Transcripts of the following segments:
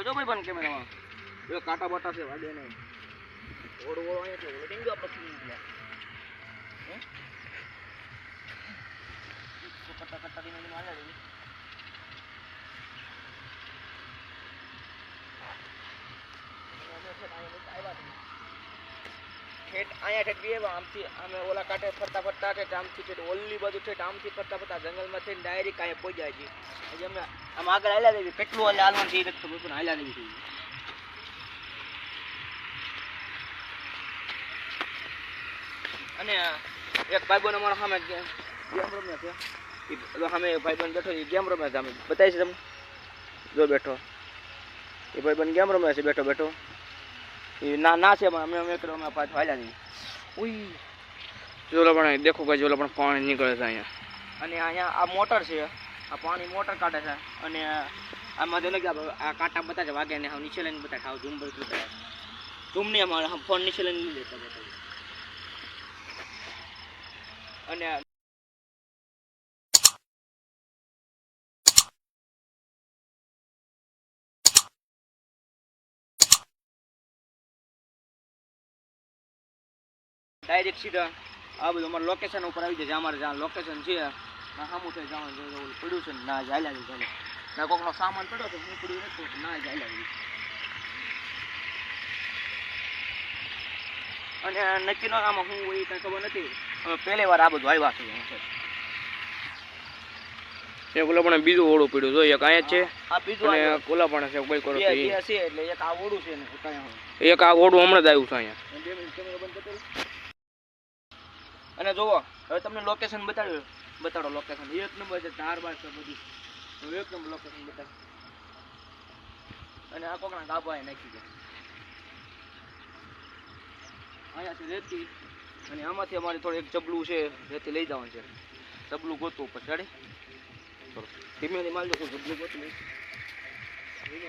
ધીમે ધીમે હાલો જો ભાઈ બંધ કેમેરામાં એ કાંટા બાટા છે વાગે નહીં ઓળો ઓળો અહીંયા છે ઓળો ડીંગો આપણે ખીલી ગયા હે તો કટ્ટા કટ્ટા ધીમે ધીમે હાલે છે ઠેઠ અહીંયા ઠેઠ બે આમથી અમે ઓલા કાંઠે ફરતા ફરતા ઠેઠ આમથી ઠેઠ ઓલી બાજુ ઠેઠ આમથી ફરતા ફરતા જંગલમાં થઈને ડાયરેક્ટ અહીંયા પહોંચ્યા છીએ હજી અમે આમ આગળ હાલ્યા દેવી કેટલું હાલે હાલવાનું છે એ નથી ખબર પણ હાલ્યા દેવી જોઈએ અને એક ભાઈબંધ અમારા સામે ગે- ગેમ રમે છે ઈ પેલો સામે ભાઈબંધ બેઠો છે ઈ ગેમ રમે છે અમે બતાવી છે તમને જો બેઠો એ ભાઈબંધ ગેમ રમે છે બેઠો બેઠો એ ના ના છે પણ અમે અમે કરો અમે પાછું હાલ્યા નહીં ઉઈ. જોલો પણ દેખો કે જોલો પણ પાણી નીકળે છે અહીંયા. અને અહીંયા આ મોટર છે. આ પાણી મોટર કાઢે છે. અને આમાં જો કે આ કાંટા બધા છે વાગે ને હું નીચે લઈને બધા ખાવ ઝૂમ બધું બતાવે ઝૂમ નહીં અમારે ફોન નીચે લઈને નહીં લેતા બધા અને ડાયરેક્ટ સીધા આ બધું અમારે લોકેશન ઉપર આવી જાય. અમારે જ્યાં લોકેશન છે ના સામું થઈ જવાનું પડ્યું છે ના જ હાલ્યા જાય ના કોકનો સામાન પડ્યો છે હું પડ્યું નથી ના જાય અને નક્કી નો આમાં હું એ કાંઈ ખબર નથી. પહેલી વાર આ બધું આવ્યા છે એ ઓલા પણ બીજું ઓળું પડ્યું જો એક અહીંયા છે. અને ઓલા પણ છે કોઈ કરો એટલે એક આ ઓળું છે એક આ ઓળું હમણાં જ આવ્યું છે અહીંયા. અને જુઓ હવે તમને લોકેશન બતાડ્યું બતાડો લોકેશન એક નંબર છે ધાર બાર છે બધું. એક નંબર લોકેશન બતાડ અને આ કોકના ગાભા એ નાખી દે. અહીંયાથી રેતી, અને આમાંથી અમારે થોડું એક જબલું છે, રેતી લઈ જવાનું છે. જબલું ગોતવું ઉપર ચડે ચલો. ધીમે ધીમે માલજો જબલું ગોતું ધીમે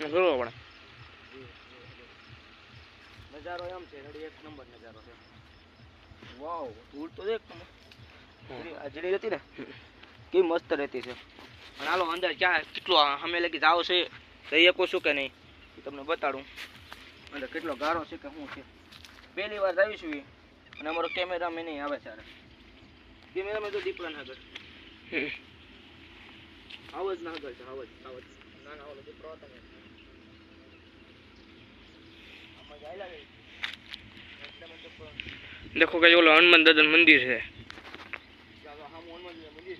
ધીમે નથી. જોલો પણ નજારો એમ છે રેડી એક નંબર નજારો છે વાવ ધૂળ તો દેખ તમે જીરી- આ જીરી હતી ને કેવી મસ્ત રહેતી છે અને હાલો અંદર ક્યાં કેટલો આ સામે લગી જાવ છે જઈ શકો છું કે નહીં એ તમને બતાડું અંદર કેટલો ગારો છે કે શું છે પહેલી વાર જઈશું એ અને અમારો કેમેરામેન નહીં આવે છે. કેમેરામેન તો દીપડા ના આગળ આવાજ ના આગળ છે આવાજ આવાજ ના ના ઓલો દીપડો હતો ને આમાં જાય લાગે એટલે મને તો પણ દેખો કે ઓલો હનુમાન દાદા મંદિર છે ત્યાં તો સામું હનુમાનજીનું મંદિર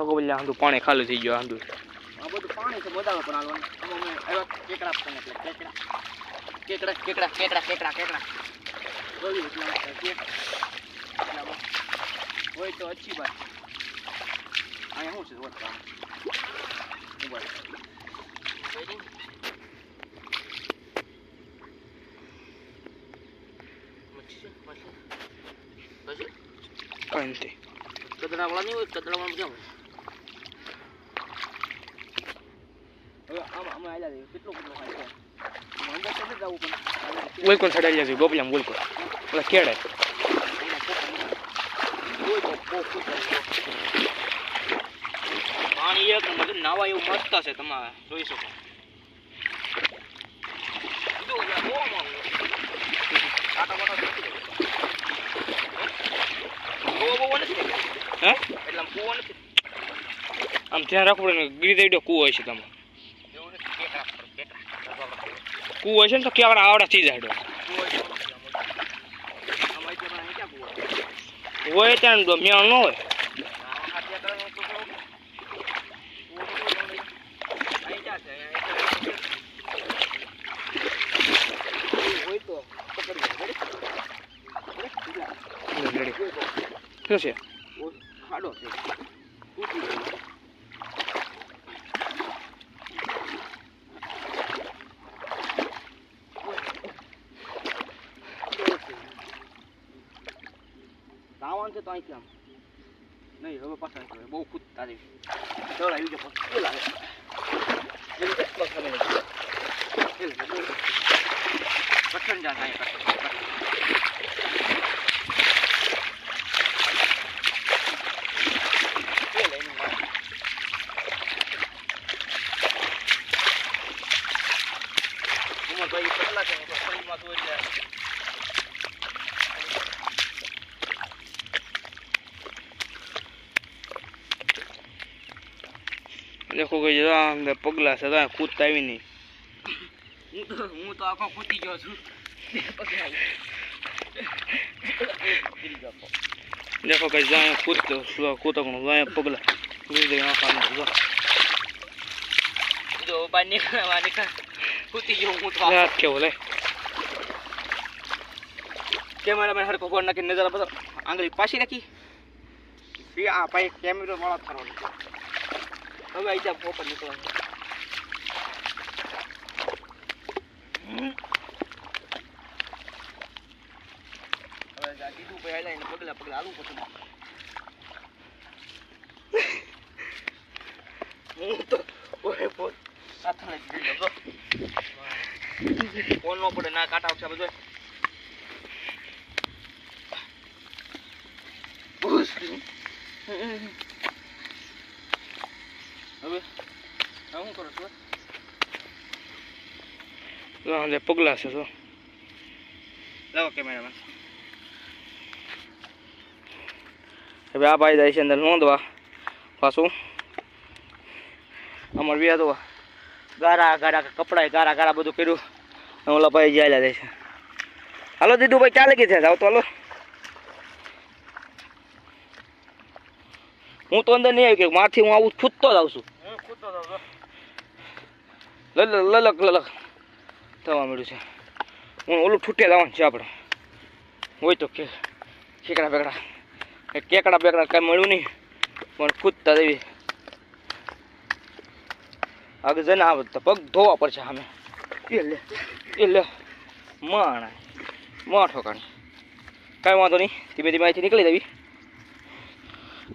લોકો બોલ્યા આંધું પાણી ખાલી થઈ ગયું આંધું આ બધું પાણી છે બતાવો પણ હાલવાનું. આમાં અમે આવ્યા કેકડા પણ એટલે કેકડા. કેકડા કેકડા કેકડા કેકડા કેકડા. બોલી એટલા હોય તો અચ્છી વાત. અહીંયા શું છે વસ્તુ મોબાઈલ મચ્છી મચ્છી. પછી કાંઈ નહીં હોય કદડાવાળા કેમ હોય? હવે આલ્યા દઈએ કેટલો કદડો ખાય છે અંદર તો જવું પણ આલ્યા દઈએ. બોલ કોણ ચડાવી છે ગોપલામ બોલ ઓલા કેડે અહીંયા પોપા હોય તો પોપ ઉપર. પાણી એક નંબર નાવા એવું મસ્ત છે તમારે જોઈ શકો આમ ધ્યાન રાખવું પડે ગીરી દઈ કૂવો હશે તમે એવું નથી કેકડા પર કેકડા કૂવો હશે ને તો કેવડા આવડા થઈ જાય કૂવો જેવો નથી આમ ઓલો. આમ અહીં તો અહીં ક્યાં કૂવો છે? હોય ત્યાં તો મેળ ન હોય આ હાથે આગળ હું તો કહું. કૂવો તો કૂવો નહીં. અહીં ક્યાં છે? અહીં- અહીં તો- હોય તો પકડી લો. Ready? રેડી કોઈ તો. શું છે ઓ, ખાડો છે તૂટી ગયો. જવાનું છે તો અહીંથી આમ નહીં, હવે પાછા નીકળે બહુ ખુદ તારી ચલ આવી જાઓ એ લાગે કઠણ જા થાય કઠણ એ લઈને મારે. ઉમરભાઈ કેટલા છે તો શરીરમાં તો એટલે દેખો કે જરા અંદર પગલા છે તો કૂદતા આવી નહીં. હું તો હું તો આખો કૂદી ગયો છું. દેખો કે જાય કૂદતો કૂતકણું જાય પગલા કૂદી આખા અંદર જો. જો બહાર નીકળવા નીકળ. કૂદી ગયો હું તો હાથ કેવો લે. કેમેરામેન હરકો ગોળ નાખી નજર બધો આંગળી પાછી રાખી. આ ભાઈ કેમેરો વાળા થવાનો હવે આઈ જા પગલા પગલા હાલવું પડશે. હું તો ઓય ફોન નો પડે, ના કાટા આવશે બધો હવે હવે શું કરો છો જો પગલા છે તો લાવો કેમેરામેન હવે આ ભાઈ જાય છે અંદર નોંધવા પાછું અમાર વ્યા તો ગારા ગારા કપડા ગારા ગારા બધું કર્યું અને ઓલા ભાઈ જાય જાય છે હાલો દીદુ ભાઈ ક્યાં લગી છે જાવ તો હાલો હું તો અંદર નહીં આવી કે મારથી હું આવું ખૂદતો જ આવું છું લલક લલક થવા મળ્યું છે. હું ઓલું છૂટે લાવવાનું છે આપણે હોય તો કે કેકડા બેકડા. કેકડા બેકડા કાંઈ મળ્યું નહીં, પણ કૂદતા દેવી આગળ જઈને આવે તો પગ ધોવા પડશે સામે. એ લે એ લે. માણા. માઠો ઠોકાણી. કાંઈ વાંધો નહીં, ધીમે ધીમે અહીંથી નીકળી દેવી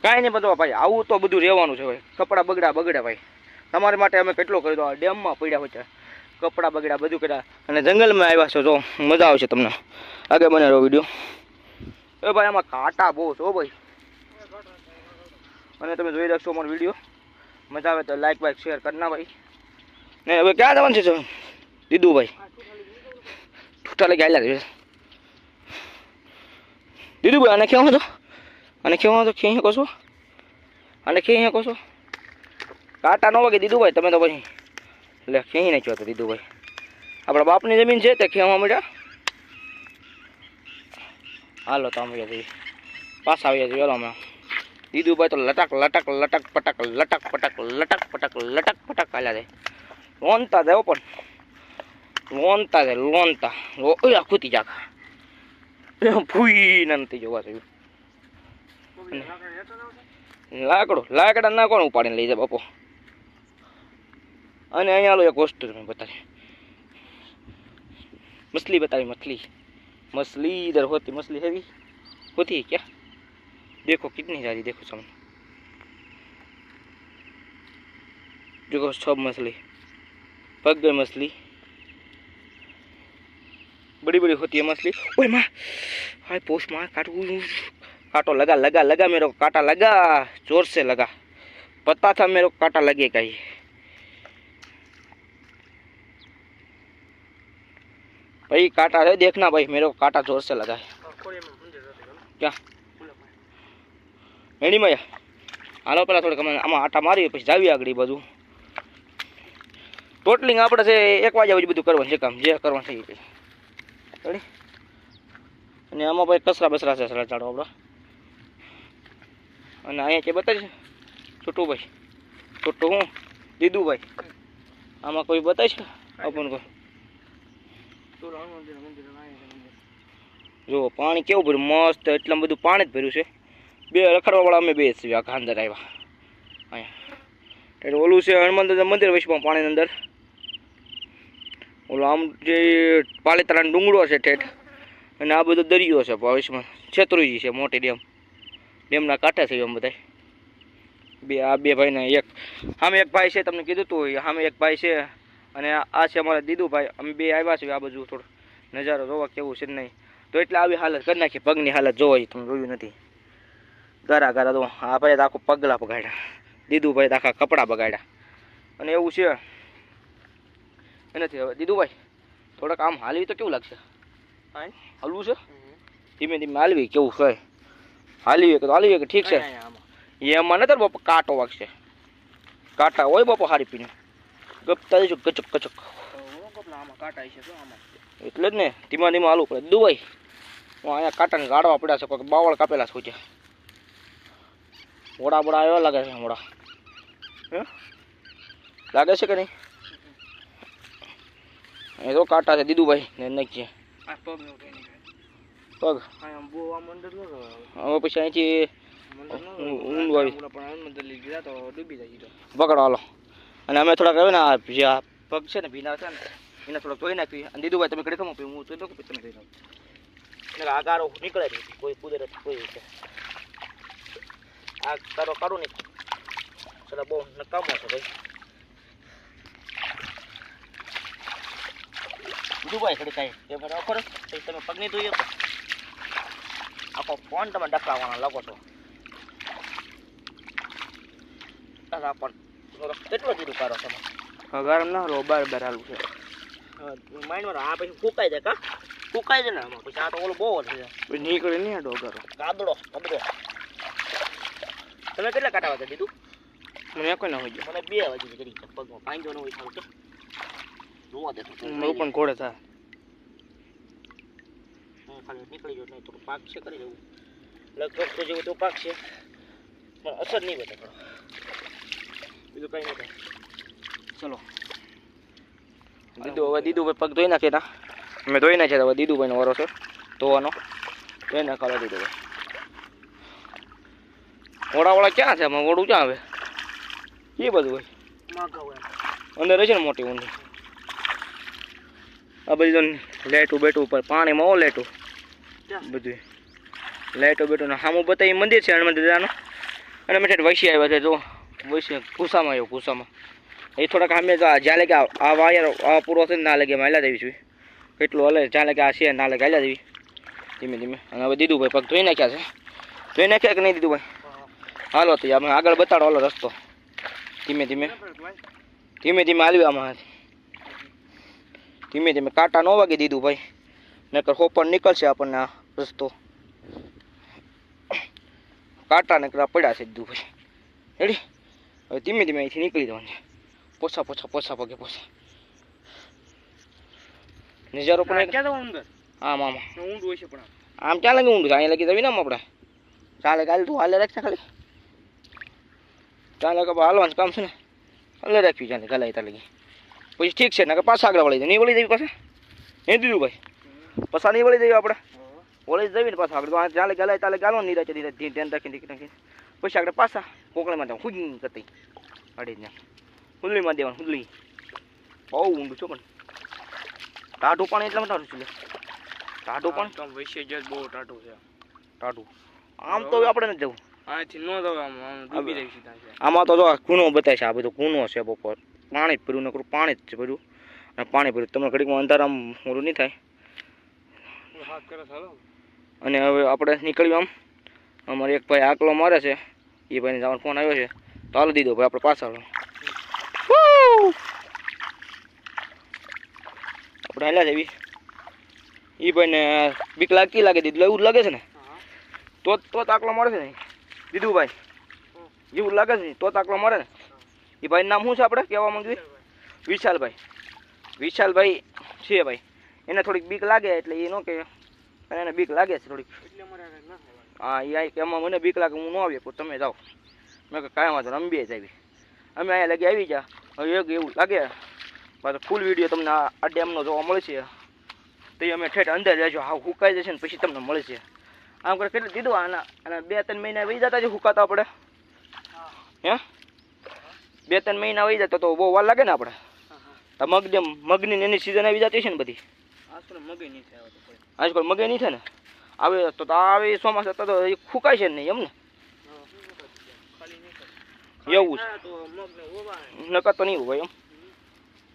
કાંઈ નહીં બધું ભાઈ, આવું તો બધું રહેવાનું છે ભાઈ. કપડાં બગડા બગડ્યા ભાઈ. તમારી માટે અમે કેટલો કરી દો ડેમમાં પડ્યા હોય છે. કપડાં બગડ્યા, બધું કર્યા. અને જંગલમાં આવ્યા છો, જો. મજા આવશે તમને. આગળ બને રહો વીડિયો. એ ભાઈ, આમાં કાંટા બહુ છો ભાઈ. અને તમે જોઈ રાખશો અમારો વીડિયો. મજા આવે તો લાઈક બાઈક શેર કરના ભાઈ. ને હવે ક્યાં જવાનું છે દીધું દીદુભાઈ ઠૂઠા લઈ ગયા છે. દીદુભાઈ આને કેવો હતો અને કેવો હતો ખેં કહો છો અને ખેં કહો છો કાંટા ન વાગે દીદુભાઈ તમે તો પછી એટલે ક્યાંય નાખ્યો હતો ભાઈ આપણા બાપની જમીન છે તે ખેવા મળ્યા હાલો તો અમે જઈએ. પાછા આવી જઈએ વેલો હમણાં દીદુભાઈ તો લટક લટક લટક પટક લટક પટક લટક પટક લટક પટક હાલ્યા જાય લોનતા જાય પણ. લોનતા જાય લોનતા. ઓય ખૂતી જાખા ફૂઈ નથી જોવા જોયું લાકડો લાકડા ના કોણ ઉપાડીને લઈ જાય બાપો? અને અહીંયા લો એક વસ્તુ તમે બતાવી મછલી बताई मछली मछली इधर होती मछली है भी होती है क्या देखो कितनी सारी देखो सामने देखो सब मछली पक गई मछली बड़ी बड़ी होती है मछली ओए माँ हाय पोस्ट माँ काटो काटो लगा लगा लगा मेरे को काटा लगा जोर से लगा पता था मेरे को काटा लगेगा ही भाई काटा है देखना भाई मेरे को काटा जोर से लगा है क्या મેળીમાં યા હાલો પેલા થોડીક અમે આમાં આટા મારીએ પછી જાવી આગળ ઈ બાજુ ટોટલિંગ આપણે છે એક વાગ્યા પછી બધું કરવાનું છે કામ જે કરવાનું છે એ રેડી અને આમાં ભાઈ કચરા બસરા છે સડા ચાડો આપણા અને અહીંયા કે બતાવીશ છોટું ભાઈ છોટું હું દીદુભાઈ આમાં કોઈ બતાવીશ આપણને કોઈ જો, પાણી કેવું ભર્યું? મસ્ત એટલા બધું પાણી જ ભર્યું છે. બે રખડવાવાળા અમે બે છીએ, આખા અંદર આવ્યા. અહીંયા. એટલે ઓલું છે, હનુમાન મંદિર વૈશ્વમાં પાણીની અંદર. ઓલો આમ જે પાલીતારાનો ડુંગળો છે ઠેઠ, અને આ બધો દરિયો છે ભવિષ્યમાં છેતરુજી છે, મોટી ડેમ. ડેમના કાંઠે છે એમ બધા બે, આ બે ભાઈને એક, સામે એક ભાઈ છે, તમને કીધું તું સામે એક ભાઈ છે. અને આ છે અમારા દીદુભાઈ. અમે બે આવ્યા છીએ આ બાજુ થોડો. નજારો જોવા કેવું છે નહીં. તો એટલે આવી હાલત કરી નાખી. પગની હાલત જોવા એ તમે જોયું નથી. ગારા ગારા તો આ ભાઈ આખું પગલા બગાડ્યા. દીદુભાઈ આખા કપડાં બગાડ્યા. અને એવું છે. એનાથી હવે દીદુભાઈ થોડાક આમ હાલવી તો કેવું લાગશે? હલવું છે? ધીમે ધીમે હાલવી કેવું છે? હાલવી કે તો હાલવી કે ઠીક છે? એમાં નથી બાપા કાંટો વાગશે. કાંટા હોય બાપા હારી પીને. ગપતા જઈશું કચક કચક આમાં કાંટા છે આમાં એટલે જ ને ધીમા ધીમા હાલવું પડે. દુવાઈ હું અહીંયા કાંટાને ગાળવા પડ્યા છે કોઈ બાવળ કાપેલા છે ત્યાં મોડા મોડા આવ્યા લાગે છે મોડા. લાગે છે કે નહીં? એ તો કાંટા છે દીદુભાઈ ને નાખીએ પગ. હવે પછી અહીંથી ઊંડું આવી. પકડો હાલો. અને અમે થોડાક આવ્યો ને, આ જે આ પગ છે ને, ભીના છે ને, એને થોડાક ધોઈ નાખી. અને દીદુભાઈ, તમે કડી ખમો હું તો તમે ધોઈ નાખું આ ગારો નીકળે નહીં કોઈ કુદરત કોઈ રીતે. આ ગારો કાઢું નહીં ચલો બહુ નકામો છે ભાઈ. કડી કાંઈ એ મને ખરો તમે પગ નહીં તો આખો ફોન તમે ડકાવવાના લાગો છો. આ કેટલો દીધું કાઢો તમે? ગરમ ના રો બાર છે. માઇન છે માઇન્ડ આ પછી ફૂકાઈ જાય કા? ફૂકાઈ જાય ને આમાં. પછી આ તો ઓલું બહુ છે. નીકળે નહીં આ ડોગરો ગાદડો કબડો તમે કેટલા કાંટા વાગે દીધું મને કોઈ ના હોય મને બે વાગે કરી છે પગમાં પાંજો ન હોય સારું તો જોવા દે. મારું પણ ઘોડે થાય હું ખાલી નીકળી ગયો નહીં તો પાક છે કરી જવું લગભગ તો જેવું તો પાક છે. પણ અસર નહીં બતા થોડો બીજું કંઈ નહીં ચલો દીદુ હવે દીદુભાઈ પગ ધોઈ નાખે ના અમે ધોઈ નાખ્યા હવે દીદુભાઈનો વારો છે ધોવાનો ધોઈ નાખવાનો દીદુભાઈ વડાવાળા ક્યાં છે આમાં વડું ક્યાં આવે એ બધું હોય અંદર છે ને મોટી ઊંડી આ બધી લેટું લાઈટું બેટું ઉપર પાણીમાં ઓ લેટું? બધું લાઈટો બેટું સામું બતાવી મંદિર છે હનુમાન દાદાનું અને મેં વૈશી આવ્યા છે જો વૈશી ભૂસામાં આવ્યો ભૂસામાં એ થોડાક સામે તો આ જ્યાં લાગે આ- આ વાયર આ પૂરો છે ને ના લાગે એમાં હાલ્યા દેવી છું. કેટલું હલે? જ્યાં લાગે આ છે ના લાગે હાલ્યા દેવી. ધીમે ધીમે. અને હવે દીદુભાઈ પગ ધોઈ નાખ્યા છે. ધોઈ નાખ્યા કે નહીં દીદુભાઈ? હાલો તો અમે આગળ બતાડો હાલો રસ્તો. ધીમે ધીમે. ધીમે ધીમે હાલવી આમાં ધીમે ધીમે. કાંટા ન વાગી દીધું ભાઈ નકર હોપર નીકળશે આપણને આ રસ્તો. કાંટા નકર પડ્યા છે દીધું ભાઈ રેડી? હવે ધીમે ધીમે અહીંથી નીકળી જવાનું છે પોછા પોછા પોછા પગે પોછા નજારો પણ એક- ક્યાં જવું અંદર આમ આમ ઊંડું હોય છે પણ આમ ચાલે કે ઊંડું છે અહીંયા લગી જવી ને આમ આપણે ચાલે કાલે તું હાલે રાખશે ખાલી ચાલે કે હાલવાનું કામ છે ને હાલે રાખ્યું ચાલે ચાલે ત્યાં લગી પછી ઠીક છે ને કે પાછા આગળ વળી જાય નહીં વળી જવી પાછા એ દીધું ભાઈ પાછા નહીં વળી જઈએ આપણે વળી જવી ને પાછા આગળ તો આ ચાલે ચાલે ચાલે ચાલો નહીં રાચે ધીરે ધ્યાન રાખીને રાખી રાખીને પછી આગળ પાછા કોકળીમાં જાવ હુજી કરતી. અડી ને હુદલીમાં દેવાનું હુદલી બહુ ઊંડું છો પણ. ટાઢું પાણી એટલા માટે છે ટાઢું પાણી? તો વૈશ્ય જ બહુ ટાટું છે. ટાઢું. આમ તો આપણે નથી જવું. આથી ન જવાય આમ આમ ડૂબી છે. આમાં તો જો આ કૂણો બતાવે છે આ બધું કૂનો છે બપોર. પાણી જ ભર્યું નકરું પાણી જ છે ભર્યું અને પાણી ભર્યું તમને ઘડીકમાં અંધારામાં મોડું નહીં થાય. અને હવે આપણે નીકળ્યું આમ. અમારે એક ભાઈ આકલો મારે છે. એ ભાઈને જવાનો ફોન આવ્યો છે. તો હાલ દીધો ભાઈ આપણે પાછળ આપણે હાલ્યા જવી એ ભાઈને બીક લાગતી લાગે દીધું? એવું જ લાગે છે ને? તો તો તાકલો મળે છે ને દીધું ભાઈ. એવું લાગે છે તો તાકલો મળે ને. એ ભાઈ નામ શું છે આપણે કહેવા માંગવી વિશાલભાઈ. વિશાલભાઈ. છે ભાઈ. એને થોડીક બીક લાગે એટલે એ ન કે પણ એને બીક લાગે છે થોડીક. હા એ કે એમાં મને બીક લાગે હું ન આવી પણ તમે જાઓ. મેં કે કાંઈ વાંધો બે જ આવી અમે અહીંયા લગી આવી જા હવે એક એવું લાગે પાછો ફૂલ વીડિયો તમને આ ડેમનો જોવા મળશે. તો અમે ઠેઠ અંદર રહેજો. હા હુકાઈ જશે ને પછી તમને મળશે. આમ કરે કેટલું દીધું આના અને બે ત્રણ મહિના વહી જતા છે હુકાતા આપણે. હે? બે ત્રણ મહિના વહી જતા તો બહુ વાર લાગે ને આપણે? તો મગ જેમ મગની એની સિઝન આવી જતી છે ને બધી? આજકાલ મગે નહીં થાય આજકાલ મગે નહીં થાય ને? આવે તો આવે ચોમાસા તો એ ફૂકાય છે નહીં એમ ને? એવું છે. નકર તો નહીં હોય એમ.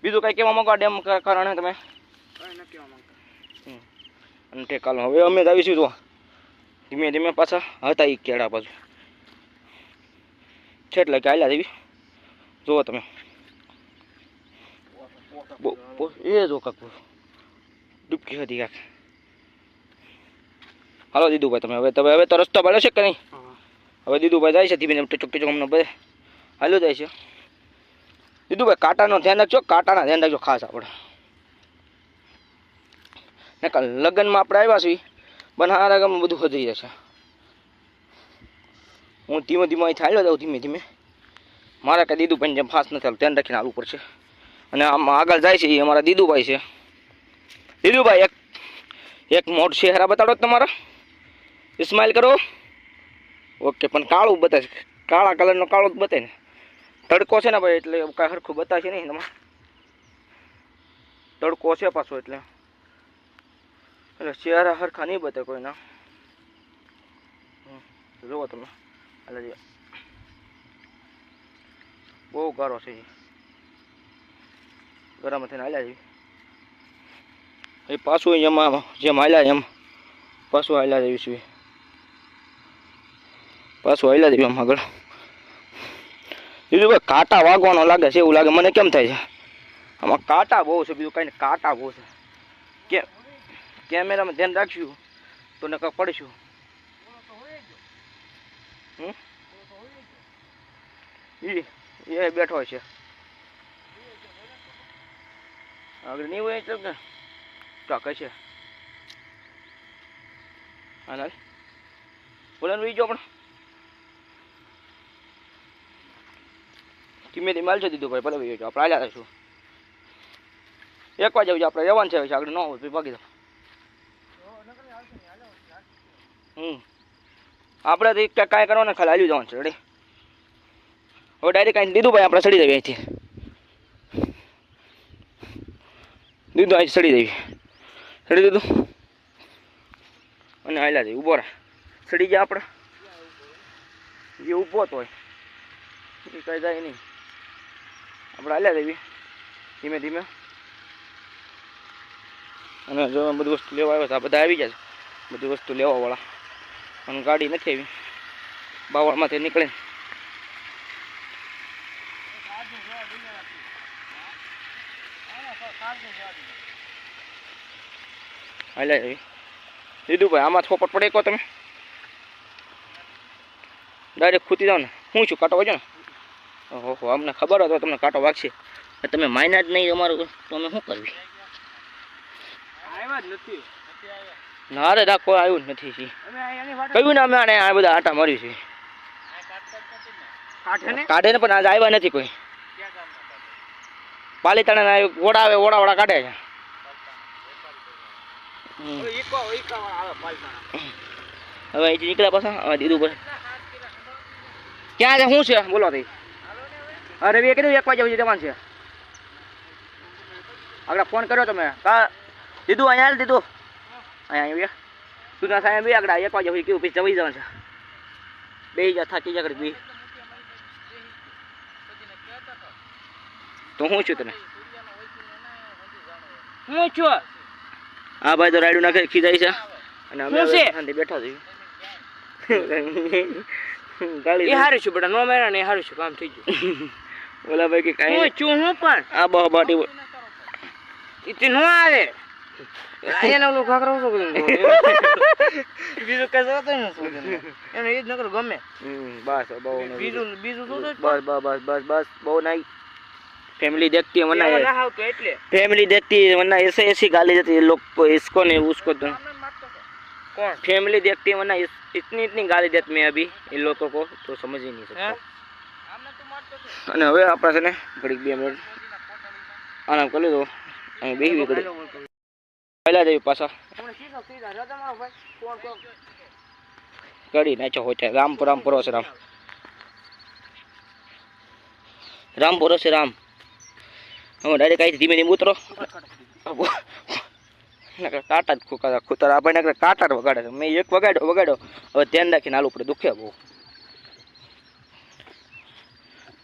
બીજું કાંઈ કેવા માંગો એમ ડેમ કારણે તમે? અને ઠેકાલો હવે અમે આવીશું તો ધીમે ધીમે પાછા હતા એ કેળા પાછું છે એટલે કે આલ્યા દેવી. જુઓ તમે. એ જો કાક. ડૂબકી હતી કાક. હાલો દીદુભાઈ તમે હવે તમે હવે તો રસ્તો પડ્યો છે કે નહીં? હવે દીદુભાઈ જાય છે ધીમે ટચોક ટચોક અમને બધે. હાલ્યો જાય છે. દીદુભાઈ કાંટાનો ધ્યાન રાખજો કાંટાના ધ્યાન રાખજો ખાસ આપણે. નકર લગ્નમાં આપણે આવ્યા છીએ બનારા ગામમાં બધું હજી જશે હું ધીમે ધીમે અહીંથી હાલ્યો જાઉં ધીમે ધીમે. મારા કાંઈ દીદુભાઈ જેમ ફાસ્ટ નથી ધ્યાન રાખીને હાલવું પડશે. અને આમાં આગળ જાય છે એ અમારા દીદુભાઈ છે. દીદુભાઈ એક એક મોટ શહેરા બતાડો તમારા. ઇસ્માઇલ કરો. ઓકે પણ કાળું બતાવે કાળા કલરનો કાળો જ બતાવે ને. તડકો છે ને ભાઈ, એટલે કાંઈ સરખું બતાવશે નહીં તમારે તડકો છે પાછો એટલે. એટલે ચહેરા સરખા નહીં બતાવે કોઈના. જુઓ તમે. એટલે બહુ ગારો છે ગરમ થઈને હાલ્યા છે એ પાછું એમાં જેમ હાલ્યા એમ. પાછું હાલ્યા છે. પાછું હાલ્યા જેવી એમ આગળ બીજું ભાઈ કાંટા વાગવાનો લાગે છે એવું લાગે. મને કેમ થાય છે? આમાં કાંટા બહુ છે, બીજું કાંઈ કાંટા બહુ છે. કે કેમેરામાં ધ્યાન રાખશું તો નકર પડશું. એ બેઠો છે. આગળ નહીં હોય એટલે ને ટક છે આના બોલે ને જો પણ. ધીમે ધીમે હાલશે દીધું ભાઈ, ભલે ભાઈ આપણે હાલ્યા રહીશું. એક વાગે આપણે રહેવાનું છે, આગળ ન હોય ભાગી દો હમ. આપણે તો કાંઈ કરવાનું ખાલી હાલ્યું જવાનું છે રેડી હવે ડાયરેક્ટ કાંઈ દીધું ભાઈ, આપણે સડી દેવી અહીંથી. દીધું અહીં સડી દેવી સડી દીધું? અને હાલ્યા જઈએ, ઊભો રહે. સડી ગયા આપણે? જે ઊભો તો હોય. એ કઈ જાય નહીં. આપણે હાલ્યા દેવી ધીમે ધીમે. અને જો બધી વસ્તુ લેવા આવ્યા હતા બધા આવી ગયા છે. બધી વસ્તુ લેવાવાળા. અને ગાડી નથી આવી. બાવળમાંથી નીકળે હાલ્યા આવી દીધું ભાઈ આમાં થોપટ પડે કહો તમે. ડાયરેક્ટ ખૂતી જાઓ ને. હું છું, કાંટો વાજો ને? ઓહો અમને ખબર હતો તમને કાંટો વાગશે. તમે માયના જ નહીં અમારું તો અમે શું કરવી? ના રે દાખો કોઈ આવ્યું જ નથી કહ્યું ને અમે આને આ બધા આટા માર્યું છે. કાઢે ને પણ આજે આવ્યા નથી કોઈ. પાલીતાણા ઓડા આવે ઓડા ઓડા કાઢે છે. હવે અહીંથી નીકળ્યા પાછા દીધું પર ક્યાં છે? શું છે? બોલો તઈ રવિએ કીધું એક વાગે પછી જવાનું છે. આગળ ફોન કર્યો તમે કા? દીધું અહીંયા દીધું. અહીંયા આવ્યા તું ના સાહેબ બી આગળ એક વાગ્યા પછી કીધું પછી જવાઈ જવાનું છે. બે જા થાકી જા બી. તો હું છું તને? હું છું. આ ભાઈ તો રાયડું નાખે ખીજાય છે. અને અમે શાંતિ બેઠા છીએ. ગાળી એ હારું છું બેટા નો મેરા ને હારું છું કામ થઈ ગયું. ઓલા ભાઈ કે કાંઈ હું છું હું પણ આ બહ બાટી ઈથી નો આવે અહીંયા ઓલું ઘાઘરો ઓછો કરી દીધો. બીજું કઈ જોતો નથી એને એ જ નકર ગમે હમ, બસ બહુ નહીં. બીજું બીજું શું બસ બસ બસ બસ બસ બહુ नहीं फैमिली देखती है वरना ના ये- આવતો એટલે फैमिली देखती है वरना ऐसे ऐसी गाली देती है लोग को इसको नहीं उसको तो કોણ फैमिली देखती है वरना इस, इतनी इतनी गाली देती मैं अभी इन लोगों को तो समझ ही नहीं હે? सकता અને હવે આપણે છે ને ઘડીક બે મિનિટ આરામ કરી લીધો. અહીં બેસી ઘડી પહેલા જઈએ પાછા. કરી નાચો હોય છે રામ રામ પરોસે રામ. રામ પરોસે રામ. હવે ડાયરેક્ટ અહીંથી ધીમે ધીમે ઉતરો. કાંટા જ ખોકા ખોતર આપણે કાંટા વગાડે મેં એક વગાડ્યો વગાડ્યો. હવે ધ્યાન રાખીને આલુ પડે દુખે બહુ.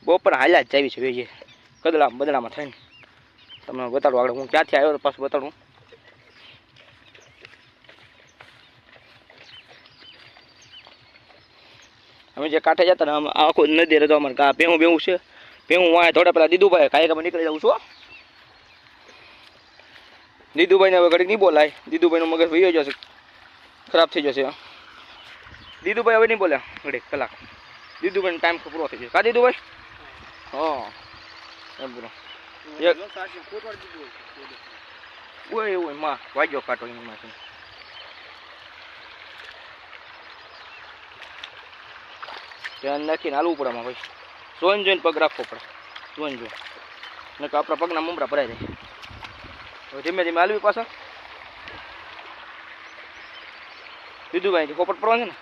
બપોર હાલ્યા જ જાવી છે વેજે કદલા બદલામાં થઈને. તમને બતાડું આગળ હું ક્યાંથી આવ્યો પાછું બતાડું. અમે જે કાંઠે જતા ને આમ આખો નદી રહેતો અમારે કા ભેહું ભેહું છે. ભેહું વાય થોડા પેલા દીદુભાઈ કાંઈ કામ નીકળી જાઉં છું દીદુભાઈને હવે ઘડીક નહીં બોલાય. દીદુભાઈનો મગજ વયો જશે ખરાબ થઈ જશે દીદુભાઈ હવે નહીં બોલ્યા. ઘડીક કલાક. દીદુભાઈનો ટાઈમ પૂરો થઈ જશે કા દીદુભાઈ? હા એમ બોલો એક- ઓય ઓયમાં વાગ્યો કાંટો એની માથે ધ્યાન નાખીને હાલવું પડે આમાં ભાઈ સોન જોઈને પગ રાખવો પડે સોન જોઈને ને આપણા પગના મમરા ભરાઈ જાય હવે ધીમે ધીમે હાલવી પાછા દીધું ભાઈ પોપટ પડવાનું છે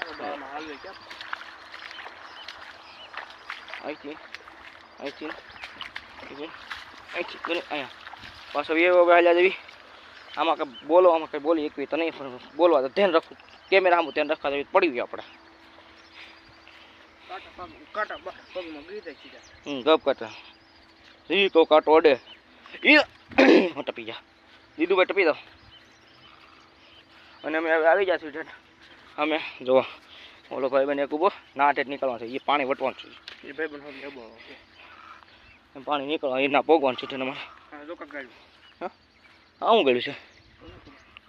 ને અહીંથી અહીંથી અહીંથી અહીંથી કરી અહીંયા પાછો એ હવે હાલ્યા જવી આમાં કંઈ બોલો આમાં કંઈ બોલી એકવી તો નહીં બોલવા તો ધ્યાન રાખવું કેમેરા આમ ધ્યાન રાખવા જવી પડી ગયું આપણે હમ ગપ કરતા ઈ કહું કાંટો અડે ઈ હું ટપી જા દીધું ભાઈ ટપી દો અને અમે હવે આવી જશું અમે જોવા ઓલો ભાઈ બને એક ઊભો ના ટેટ નીકળવાનું છે. એ પાણી વટવાનું છે. એમ પાણી નીકળવા એના પોગવાનું છે ઠેઠ અમારે. હા હું? ગયેલું છે?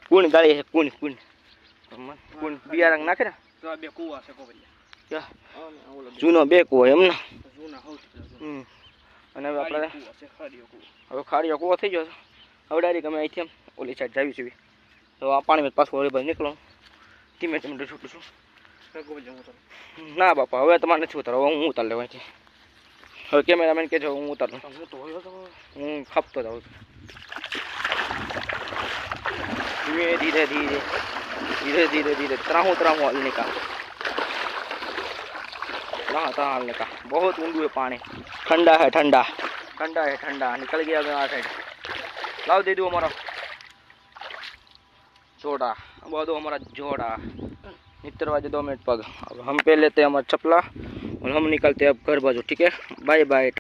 કુણ ગાડી છે કુણ કુણ કુણ બિયારંગ નાખે ને? ક્યાં? જૂનો બે કુવા એમ ને હમ. અને હવે આપણે હવે ખાડીઓ કુવો થઈ ગયો છે. હવે ડાયરેક્ટ અમે અહીંથી એમ ઓલી સાઈડ જાવી છીએ તો આ પાણીમાં પાછું ઓલી નીકળો ધીમે ધીમે છૂટું છું ના બાપા હવે તમારે નથી ઉતારો હવે હું ઉતાર લેવા અહીંથી હવે કેમેરામેન કે છે હું ઉતાર લઉં હું ખાપતો જાઉં છું ધીમે ધીરે ધીરે ધીરે धीरे धीरे त्राहू त्राहू हाल निकाल हाँ हाँ हाल निकाल बहुत ऊंडू है पानी ठंडा है ठंडा ठंडा है ठंडा निकल गया अगर आ साइड लाओ दे दो हमारा जोड़ा अब दो हमारा जोड़ा नितर दो मिनट पग अब हम पे लेते हैं हमारा चपला और हम निकलते हैं अब घर बाजू ठीक है बाय बाय